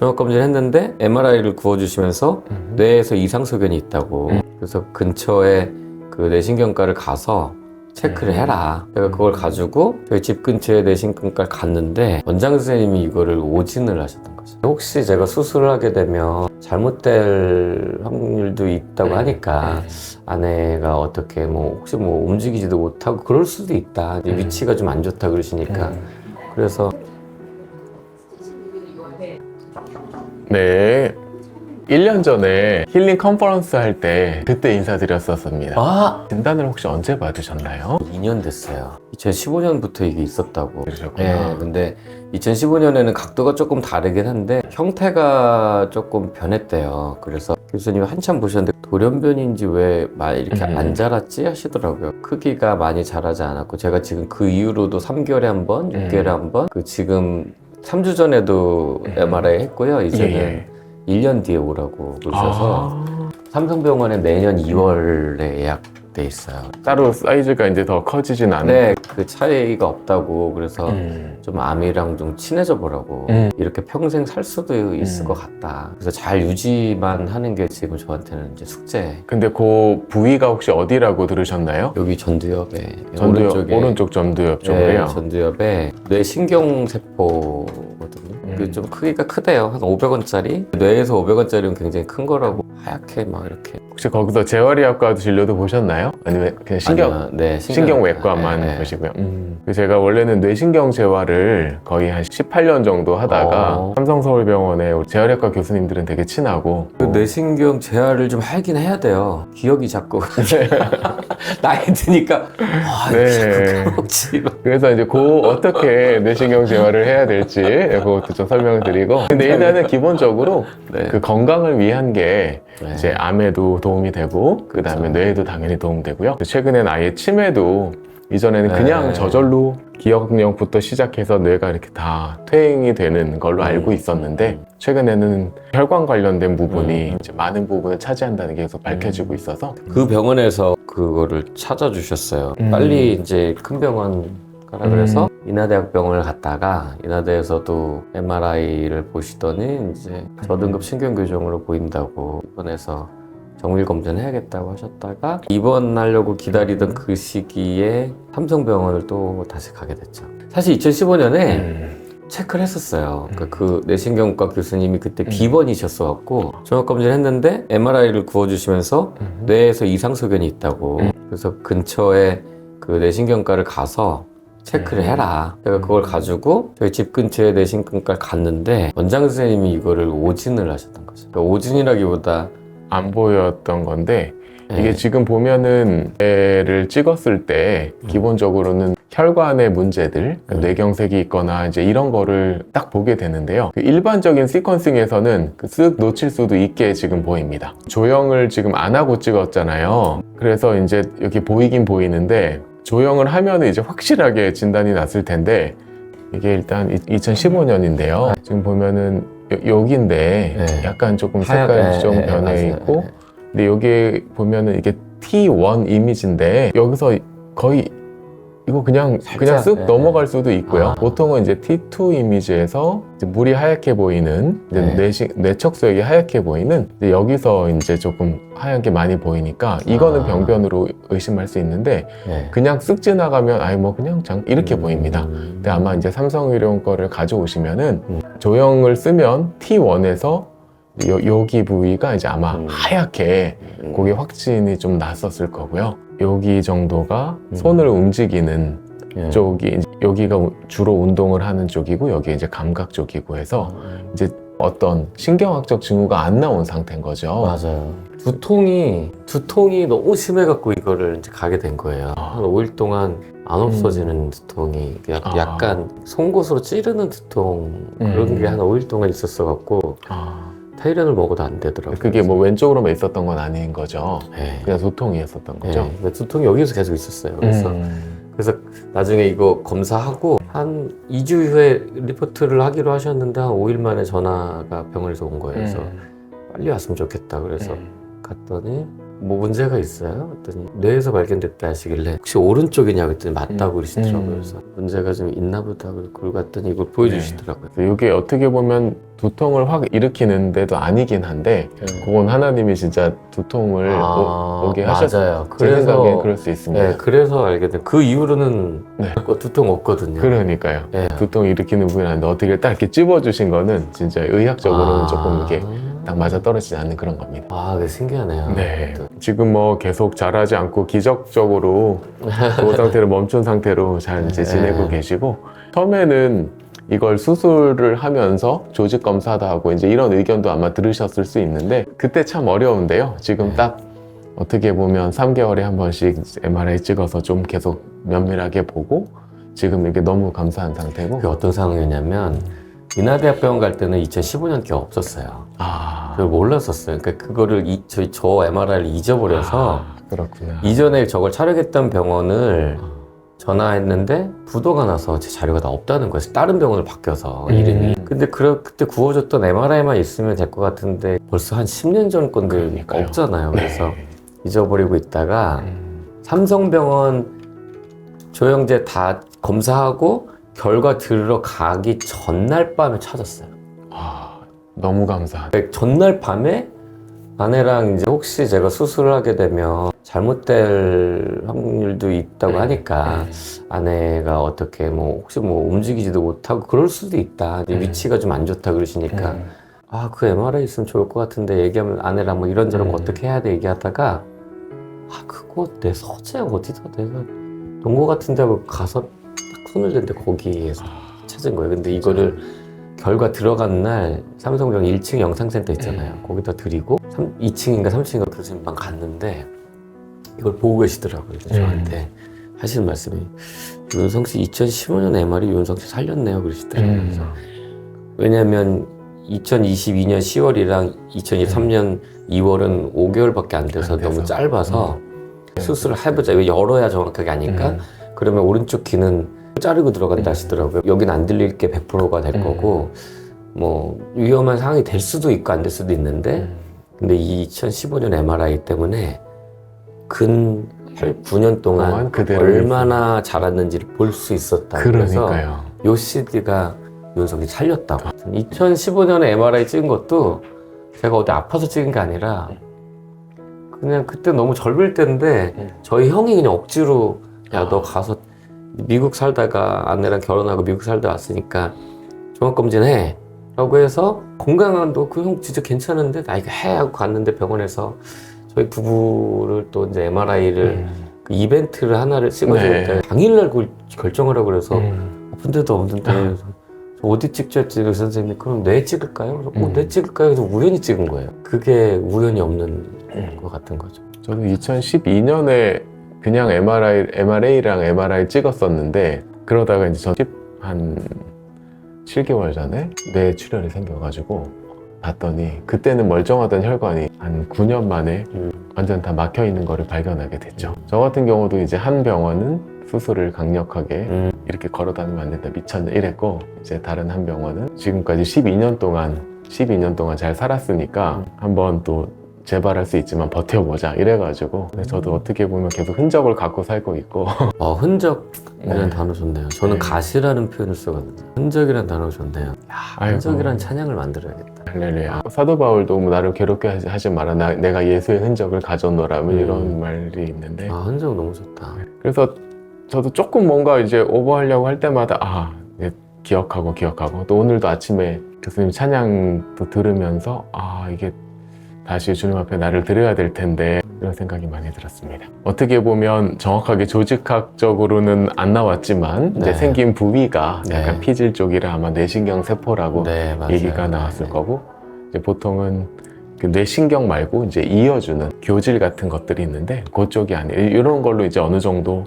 종합 검진을 했는데 MRI를 구워주시면서 음. 뇌에서 이상 소견이 있다고. 음. 그래서 근처에 그 뇌신경과를 가서 체크를 음. 해라. 제가 그걸 가지고 저희 집 근처에 뇌신경과를 갔는데 원장 선생님이 이거를 오진을 하셨던 거죠. 혹시 제가 수술을 하게 되면 잘못될 확률도 있다고 음. 하니까 아내가 어떻게 뭐 혹시 뭐 움직이지도 못하고 그럴 수도 있다. 음. 위치가 좀 안 좋다 그러시니까 그래서 네. 1년 전에 힐링 컨퍼런스 할 때 그때 인사드렸었습니다. 아 진단을 혹시 언제 받으셨나요? 2년 됐어요. 2015년부터 이게 있었다고. 그러셨구나. 네, 근데 2015년에는 각도가 조금 다르긴 한데 형태가 조금 변했대요. 그래서 교수님 한참 보셨는데 돌연변인지 왜막 이렇게 음. 안 자랐지 하시더라고요. 크기가 많이 자라지 않았고 제가 지금 그 이후로도 3개월에 한 번, 6개월에 음. 한 번, 그 지금 3주 전에도 음. MRI 했고요. 이제는 예. 1년 뒤에 오라고 그러셔서 아, 삼성병원에 내년 2월에 예약 돼 있어요. 따로 사이즈가 이제 더 커지진 않은. 네, 그 차이가 없다고 그래서 음. 좀 암이랑 좀 친해져 보라고 음. 이렇게 평생 살 수도 있을 음. 것 같다. 그래서 잘 유지만 하는 게 지금 저한테는 이제 숙제. 근데 그 부위가 혹시 어디라고 들으셨나요? 여기 전두엽에 전두엽, 오른쪽에 오른쪽 전두엽 네, 쪽으로요. 전두엽에 뇌 신경 세포거든요. 음. 그게 좀 크기가 크대요. 한 500원짜리. 뇌에서 500원짜리는 굉장히 큰 거라고 하얗게 막 이렇게. 혹시 거기서 재활의학과 진료도 보셨나요? 아니면 그냥 신경 아니요, 네, 신경 외과만 네, 네. 보시고요. 그 제가 원래는 뇌신경 재활을 거의 한 18년 정도 하다가 어. 삼성서울병원에 우리 재활의학과 교수님들은 되게 친하고 그 뇌신경 재활을 좀 하긴 해야 돼요. 기억이 자꾸 나이 드니까 아, 네. 자꾸 까먹지. 그래서 이제 그 어떻게 뇌신경 재활을 해야 될지 그것도 좀 설명을 드리고 근데 일단은 기본적으로 네. 그 건강을 위한 게 네. 이제 암에도 도움이 되고 그 다음에 그쵸. 뇌에도 당연히 도움 되고요 최근엔 아예 치매도 이전에는 네. 그냥 저절로 기억력부터 시작해서 뇌가 이렇게 다 퇴행이 되는 걸로 음. 알고 있었는데 최근에는 혈관 관련된 부분이 음. 이제 많은 부분을 차지한다는 게 계속 밝혀지고 있어서 그 병원에서 그거를 찾아주셨어요. 음. 빨리 이제 큰 병원 가라 음. 그래서 인하대학병원을 갔다가 인하대에서도 MRI를 보시더니 이제 저등급 신경교정으로 보인다고 입원해서 정밀 검진을 해야겠다고 하셨다가 입원하려고 기다리던 그 시기에 삼성병원을 또 다시 가게 됐죠. 사실 2015년에 음. 체크를 했었어요. 음. 그러니까 그 뇌신경과 교수님이 그때 음. 비번이셨어갖고 종합 검진을 했는데 MRI를 구워주시면서 음. 뇌에서 이상 소견이 있다고. 음. 그래서 근처에 그 뇌신경과를 가서 체크를 음. 해라. 제가 그걸 가지고 저희 집 근처에 뇌신경과를 갔는데 원장 선생님이 이거를 오진을 하셨던 거죠. 그러니까 오진이라기보다 안 보였던 건데 이게 예, 지금 보면은 뇌를 찍었을 때 음. 기본적으로는 혈관의 문제들, 그 음. 뇌경색이 있거나 이제 이런 거를 딱 보게 되는데요. 그 일반적인 시퀀싱에서는 그쓱 놓칠 수도 있게 지금 보입니다. 조형을 지금 안 하고 찍었잖아요. 그래서 이제 여기 보이긴 보이는데 조형을 하면은 이제 확실하게 진단이 났을 텐데 이게 일단 2015년인데요. 지금 보면은 여, 기인데 네. 약간 조금 하얗- 색깔이 예, 좀 예, 변해 맞아요. 있고 예. 근데 여기 보면은 이게 T1 이미지인데 여기서 거의 이거 그냥 그냥 쓱 예. 넘어갈 수도 있고요. 아. 보통은 이제 T2 이미지에서 이제 물이 하얗게 보이는 이제 네. 뇌시, 뇌척수액이 하얗게 보이는 이제 여기서 이제 조금 하얀 게 많이 보이니까 이거는 아. 병변으로 의심할 수 있는데 예. 그냥 쓱 지나가면 아이 뭐 그냥 장 이렇게 음. 보입니다. 근데 아마 이제 삼성의료원 거를 가져오시면은 음. 조형을 쓰면 T1에서 여기 부위가 이제 아마 음. 하얗게 음. 그게 확진이 좀 났었을 거고요. 여기 정도가 음. 손을 움직이는 예. 쪽이 여기가 우- 주로 운동을 하는 쪽이고 여기 이제 감각 쪽이고 해서 이제 어떤 신경학적 징후가 안 나온 상태인 거죠. 맞아요. 두통이 두통이 너무 심해갖고 이거를 이제 가게 된 거예요. 아. 한 5일 동안 안 없어지는 두통이 약, 아. 약간 송곳으로 찌르는 두통 그런 음. 게한 5일 동안 있었어갖고 아, 타이레놀 먹어도 안 되더라고요. 그게 뭐 왼쪽으로만 있었던 건 아닌 거죠. 네. 그냥 두통이었었던 네. 거죠. 근데 두통이 여기서 계속 있었어요. 그래서 음. 그래서 나중에 이거 검사하고 한 2주 후에 리포트를 하기로 하셨는데 한 5일 만에 전화가 병원에서 온 거예요. 그래서 음. 빨리 왔으면 좋겠다. 그래서 음. 갔더니 뭐 문제가 있어요? 했더니 뇌에서 발견됐다 하시길래 혹시 오른쪽이냐고 했더니 맞다고 그러시더라고요. 음. 그래서 문제가 좀 있나 보다 그러고 갔더니 이걸 보여주시더라고요. 이게 어떻게 보면 두통을 확 일으키는데도 아니긴 한데 그건 하나님이 진짜 두통을 아, 오, 게 하셨 맞아요. 제 그래서 생각엔 그럴 수 있습니다. 네, 그래서 알게 돼. 그 이후로는 네. 뭐 두통 없거든요. 그러니까요. 네. 두통 일으키는 부분인데 어떻게 딱 이렇게 찝어주신 거는 진짜 의학적으로는 아. 조금 이렇게 딱 맞아 떨어지지 않는 그런 겁니다. 아, 그게 신기하네요. 네. 또. 지금 뭐 계속 자라지 않고 기적적으로 그 상태로 멈춘 상태로 잘 이제 네. 지내고 계시고 처음에는 이걸 수술을 하면서 조직 검사도 하고 이제 이런 의견도 아마 들으셨을 수 있는데 그때 참 어려운데요. 지금 네. 딱 어떻게 보면 3개월에 한 번씩 MRI 찍어서 좀 계속 면밀하게 보고 지금 이게 너무 감사한 상태고 그게 어떤 상황이었냐면 인하대학병원 갈 때는 2015년께 없었어요. 아, 그걸 몰랐었어요. 그러니까 그거를 이, 저희 저 MRI를 잊어버려서 아, 그렇구나. 이전에 저걸 촬영했던 병원을 전화했는데 부도가 나서 제 자료가 다 없다는 거예요. 다른 병원을 바뀌어서 음. 이름이. 근데 그, 그때 구워줬던 MRI만 있으면 될 것 같은데 벌써 한 10년 전 건들 그러니까요. 없잖아요. 그래서 네. 잊어버리고 있다가 음. 삼성병원 조영제 다 검사하고 결과 들어가기 전날 밤에 찾았어요. 아, 너무 감사하다. 그러니까 전날 밤에 아내랑 이제 혹시 제가 수술을 하게 되면 잘못될 확률도 있다고 하니까 아내가 어떻게 뭐 혹시 뭐 움직이지도 못하고 그럴 수도 있다. 위치가 좀 안 좋다 그러시니까 음. 아그 MRI 있으면 좋을 것 같은데 얘기하면 아내랑 뭐 이런저런 음. 어떻게 해야 돼 얘기하다가 아 그거 내 서재 어디다 내가 놓은 거 같은데 하고 가서 딱 손을 댔는데 거기에서 찾은 거예요. 근데 이거를 결과 들어간 날 삼성병 1층 영상센터 있잖아요. 음. 거기다 드리고 3, 2층인가 3층인가 교수님 방 갔는데 이걸 보고 계시더라고요. 저한테 하시는 말씀이 윤성 씨 2015년 MR이 윤성 씨 살렸네요. 그러시더라고요. 음. 그래서 왜냐면 2022년 10월이랑 2023년 2월은 5개월밖에 안 돼서 안 돼서. 너무 짧아서 수술을 해보자. 이거 열어야 정확하게 아니까 음. 그러면 오른쪽 귀는 자르고 들어간다 하시더라고요. 여긴 안 들릴 게 100%가 될 음. 거고 뭐 위험한 상황이 될 수도 있고 안 될 수도 있는데 음. 근데 이 2015년 MRI 때문에 근 8, 9년 동안 얼마나 자랐는지를 볼 수 있었다. 그래서. 요 CD가 윤석이 살렸다고. 2015년에 MRI 찍은 것도 제가 어디 아파서 찍은 게 아니라 그냥 그때 너무 젊을 때인데 음. 저희 형이 그냥 억지로 야 너 가서 미국 살다가 아내랑 결혼하고 미국 살다 왔으니까 종합검진 해 라고 해서 건강한 너그형 진짜 괜찮은데 나 이거 해 하고 갔는데 병원에서 저희 부부를 또 이제 MRI를 음. 그 이벤트를 하나를 찍어주니까 네. 당일날 그걸 결정을 하고 그래서 음. 아픈 데도 없는데 아. 저 어디 찍죠 했지 그 선생님이 그럼 뇌 찍을까요? 그래서 어, 음. 뇌 찍을까요? 그래서 우연히 찍은 거예요 그게 우연이 없는 음. 것 같은 거죠 저는 2012년에 그냥 MRI, MRA랑 MRI 찍었었는데 그러다가 이제 저한 7개월 전에 뇌 출혈이 생겨가지고 봤더니 그때는 멀쩡하던 혈관이 한 9년 만에 음. 완전 다 막혀 있는 거를 발견하게 됐죠. 저 같은 경우도 이제 한 병원은 수술을 강력하게 음. 이렇게 걸어 다니면 안 된다 미쳤네 이랬고 이제 다른 한 병원은 지금까지 12년 동안 12년 동안 잘 살았으니까 한번 또 재발할 수 있지만 버텨보자 이래가지고. 저도 어떻게 보면 계속 흔적을 갖고 살고 있고. 어, 흔적이라는 네. 단어 좋네요. 저는 네. 가시라는 표현을 쓰거든요. 흔적이라는 단어 좋네요. 야, 아이고. 흔적이라는 찬양을 만들어야겠다. 할렐루야. 사도 바울도 뭐 나를 괴롭게 하지, 마라. 나, 내가 예수의 흔적을 가져노라. 뭐 음. 이런 말이 있는데. 아 흔적 너무 좋다. 그래서 저도 조금 뭔가 이제 오버하려고 할 때마다 아 네, 기억하고 기억하고. 또 오늘도 아침에 교수님 찬양도 들으면서 아 이게 다시 주님 앞에 나를 드려야 될 텐데 이런 생각이 많이 들었습니다. 어떻게 보면 정확하게 조직학적으로는 안 나왔지만 이제 네. 생긴 부위가 네. 약간 피질 쪽이라 아마 뇌신경 세포라고 네 얘기가 나왔을 네. 거고 이제 보통은 그 뇌신경 말고 이제 이어주는 교질 같은 것들이 있는데 그쪽이 아니에요. 이런 걸로 이제 어느 정도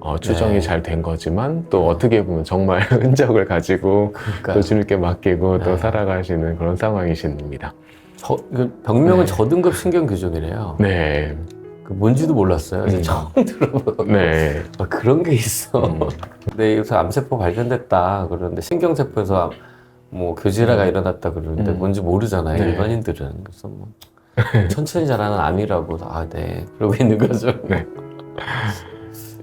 어, 추정이 네. 잘된 거지만 또 어떻게 보면 정말 흔적을 가지고 그러니까 또 주님께 맡기고 또 네. 살아가시는 그런 상황이십니다. 저, 그 병명은 네. 저등급 신경교정이래요 네, 그 뭔지도 몰랐어요 음. 처음 들어보고 네, 아, 그런 게 있어. 음. 근데 요새 암세포 발견됐다 그러는데 신경세포에서 뭐 교질화가 일어났다 그러는데 음. 뭔지 모르잖아요 네. 일반인들은 그래서 뭐 천천히 자라는 암이라고 아 네 그러고 있는 거죠.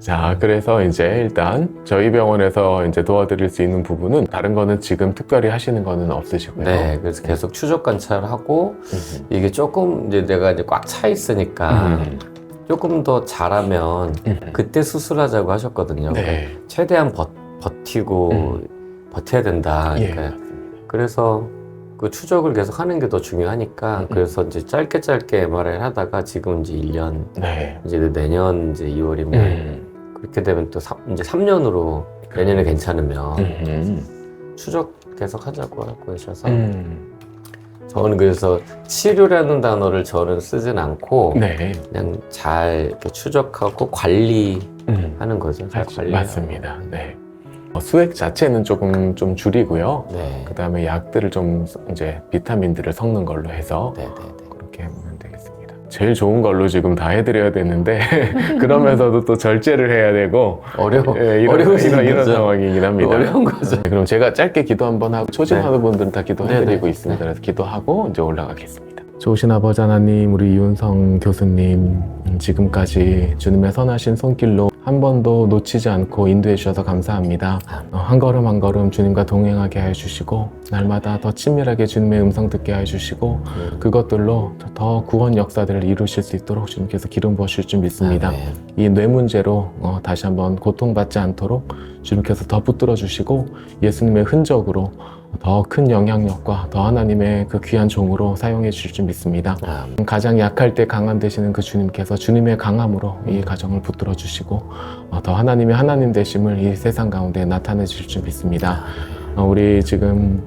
자, 그래서 이제 일단 저희 병원에서 이제 도와드릴 수 있는 부분은 다른 거는 지금 특별히 하시는 거는 없으시고요. 네, 그래서 계속 추적 관찰하고 음. 이게 조금 이제 내가 이제 꽉 차 있으니까 음. 조금 더 음. 그때 수술하자고 하셨거든요. 네. 최대한 버, 버티고 음. 버텨야 된다. 예. 그러니까 그래서 그 추적을 계속 하는 게 더 중요하니까 음. 그래서 이제 짧게 짧게 MRI를 하다가 지금 이제 1년 네. 이제 내년 이제 2월이면 음. 그렇게 되면 또 삼- 이제 3년으로 내년에 괜찮으면 음. 추적 계속 하자고 하고 계셔서 음. 저는 그래서 치료라는 단어를 저는 쓰진 않고 네. 그냥 잘 이렇게 추적하고 관리하는 음. 거죠. 잘 맞- 관리. 맞습니다. 네. 어, 수액 자체는 조금 좀 줄이고요. 네. 그 다음에 약들을 좀 이제 비타민들을 섞는 걸로 해서 네, 네, 네. 제일 좋은 걸로 지금 다 해드려야 되는데 그러면서도 또 절제를 해야 되고 어려워. 예, 이런, 어려우신 이런, 이런 거죠? 상황이긴 합니다. 어려운 거죠. 네, 그럼 제가 짧게 기도 한번 하고 초심하는 분들은 다 기도해드리고 네, 네. 있습니다. 그래서 기도하고 이제 올라가겠습니다. 좋으신 아버지 하나님, 우리 이윤성 교수님 음, 지금까지 주님의 선하신 손길로 한 번도 놓치지 않고 인도해 주셔서 감사합니다. 어, 한 걸음 한 걸음 주님과 동행하게 해 주시고 날마다 더 친밀하게 주님의 음성 듣게 해 주시고 음. 그것들로 더 구원 역사들을 이루실 수 있도록 주님께서 기름 부으실 줄 믿습니다. 이 뇌 문제로 어, 다시 한번 고통받지 않도록 주님께서 더 붙들어 주시고 예수님의 흔적으로 더 큰 영향력과 더 하나님의 그 귀한 종으로 사용해 주실 줄 믿습니다. 아멘. 가장 약할 때 강함 되시는 그 주님께서 주님의 강함으로 이 가정을 붙들어 주시고 어, 더 하나님의 하나님 되심을 이 세상 가운데 나타내 주실 줄 믿습니다. 어, 우리 지금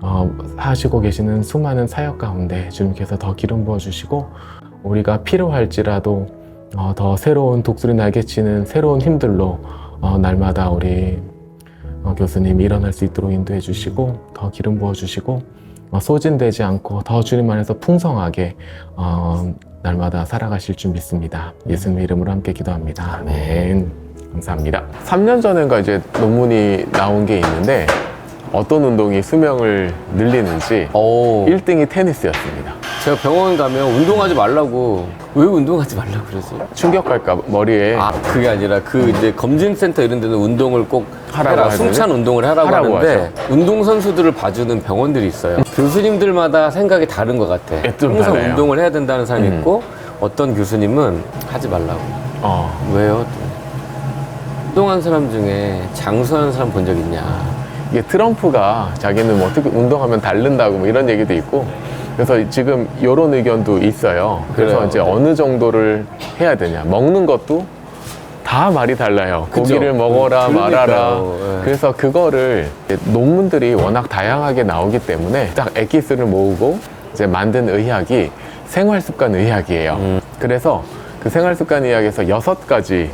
어, 하시고 계시는 수많은 사역 가운데 주님께서 더 기름 부어 주시고 우리가 필요할지라도 어, 더 새로운 독수리 날개치는 새로운 힘들로 어, 날마다 우리 어, 교수님이 일어날 수 있도록 인도해 주시고 더 기름 부어 주시고 어, 소진되지 않고 더 주님 안에서 풍성하게 어, 날마다 살아가실 줄 믿습니다. 예수님 이름으로 함께 기도합니다. 아멘. 감사합니다. 3년 전인가 이제 논문이 나온 게 있는데 어떤 운동이 수명을 늘리는지 오, 1등이 테니스였습니다. 제가 병원 가면 운동하지 말라고 왜 운동하지 말라고 그러지? 충격할까 봐 머리에 아 그게 아니라 그 이제 검진센터 이런 데는 운동을 꼭 하라고 해라. 숨찬 운동을 하라고, 하라고 하는데 운동 선수들을 봐주는 병원들이 있어요. 교수님들마다 생각이 다른 것 같아. 예, 좀 항상 달라요. 운동을 해야 된다는 사람이 음. 있고 어떤 교수님은 하지 말라고. 어, 왜요? 운동한 사람 중에 장수하는 사람 본 적 있냐? 이게 트럼프가 자기는 뭐 어떻게 운동하면 다른다고 뭐 이런 얘기도 있고 그래서 지금 이런 의견도 있어요. 그래서 그래요. 이제 어느 정도를 해야 되냐. 먹는 것도 다 말이 달라요. 그죠? 고기를 먹어라 그러니까요. 말아라. 예. 그래서 그거를 이제 논문들이 워낙 다양하게 나오기 때문에 딱 엑기스를 모으고 이제 만든 의학이 생활습관 의학이에요. 음. 그래서 그 생활습관 의학에서 여섯 가지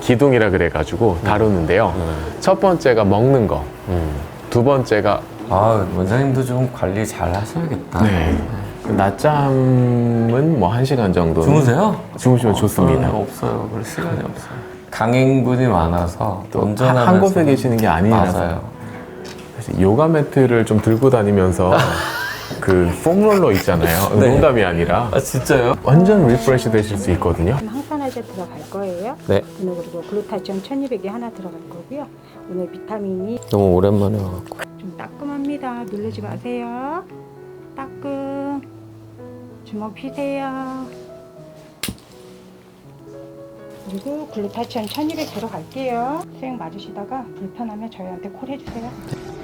기둥이라 그래가지고 다루는데요. 첫 번째가 먹는 거, 음. 두 번째가 아 원장님도 좀 관리 잘 하셔야겠다. 네. 낮잠은 뭐한 시간 정도 주무세요? 주무시면 좋습니다. 저는 없어요. 그럴 시간이 없어요. 강행군이 많아서 또 운전하면서 한 곳에 계시는 게 아니라서 맞아요. 사실 요가 매트를 좀 들고 다니면서 그 폼롤러 있잖아요. 네. 농담이 아니라 아 진짜요? 완전 리프레시 되실 수 있거든요. 항산화제 들어갈 거예요. 네. 오늘 그리고 글루타치온 1200이 하나 들어갈 거고요. 오늘 비타민이 너무 오랜만에 와갖고. 좀 따끔합니다. 누르지 마세요. 따끔. 주먹 피세요. 그리고 글루타치온 1200 들어갈게요. 수행 맞으시다가 불편하면 저희한테 콜 해주세요.